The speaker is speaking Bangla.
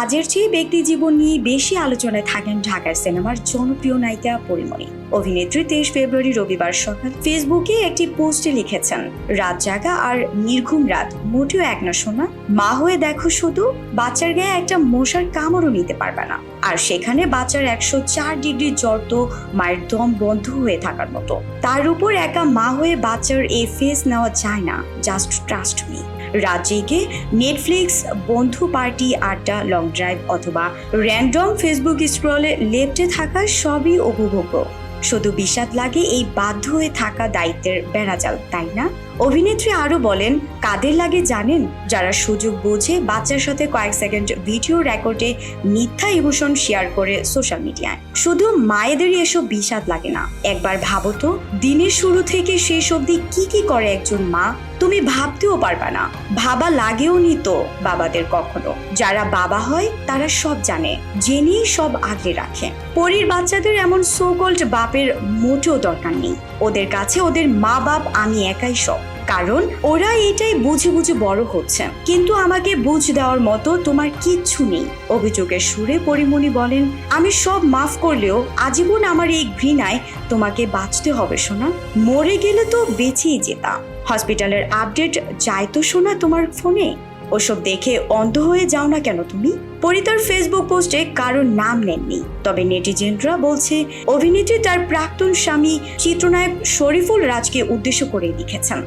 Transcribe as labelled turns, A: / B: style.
A: কাজের চেয়ে ব্যক্তি জীবন নিয়ে বেশি আলোচনায় থাকেন ঢাকার সিনেমার জনপ্রিয় নায়িকা পরিমণি। অভিনেত্রী তেইশ ফেব্রুয়ারি রবিবার সকাল ফেসবুকে একটি পোস্টে লিখেছেন, রাত জাগা আর নির্ঘুম রাত, মোটেও এক না শোনা মা হয়ে দেখো শুধু, বাচ্চার গায়ে একটা মশার কামড়ও নিতে পারবে না। আর সেখানে বাচ্চার একশো চার ডিগ্রি জ্বর তো মায়ের দম বন্ধ হয়ে থাকার মতো। তার উপর একা মা হয়ে বাচ্চার এই ফেস নেওয়া যায় না জাস্ট ট্রাস্ট মি রাত জেগে নেটফ্লিক্স বন্ধু পার্টি, আড্ডা লং ড্রাইভ অথবা র্যান্ডম ফেসবুক স্ক্রলে লেপটে থাকা সবই উপভোগ্য। শুধু বিষাদ লাগে এই বাধ্য হয়ে থাকা দায়িত্বের বেড়া যাও তাই না? অভিনেত্রী আরও বলেন, কাদের লাগে জানেন? যারা সুযোগ বুঝে বাচ্চার সাথে কয়েক সেকেন্ড ভিডিও রেকর্ডে মিথ্যা ইমোশন শেয়ার করে সোশ্যাল মিডিয়ায়। শুধু মায়েদেরই এসব বিষাদ লাগে না। একবার ভাবো তো, দিনের শুরু থেকে শেষ অবধি কি কি করে একজন মা? তুমি ভাবতেও পারবা না। ভাবা লাগেও নি তো বাবাদের কখনো। যারা বাবা হয়, তারা সব জানে, জেনেই সব আগলে রাখে। পরীর বাচ্চাদের এমন সোকল্ড বাপের মোটেও দরকার নেই। ওদের কাছে ওদের মা বাপ আমি একাই সব। কারণ ওরা এটাই বুঝে বুঝে বড় হচ্ছে। কিন্তু আমাকে বুঝ দেওয়ার মতো তোমার কিচ্ছু নেই, অভিযোগের সুরে পরিমণি বলেন। আমি সব মাফ করলেও আজীবন আমার এই ঘৃণায় তোমাকে বাঁচতে হবে শোনা মরে গেলে তো বেঁচেই যেতাম। হসপিটালের আপডেট যায় তো শোনা তোমার ফোনে। ওসব দেখে অন্ধ হয়ে যাও না কেন তুমি? পরিতার ফেসবুক পোস্টে কারোর নাম নেননি। তবে নেটিজেনরা বলছে, অভিনেত্রী তার প্রাক্তন স্বামী চিত্রনায়ক শরীফুল রাজকে উদ্দেশ্য করে লিখেছেন।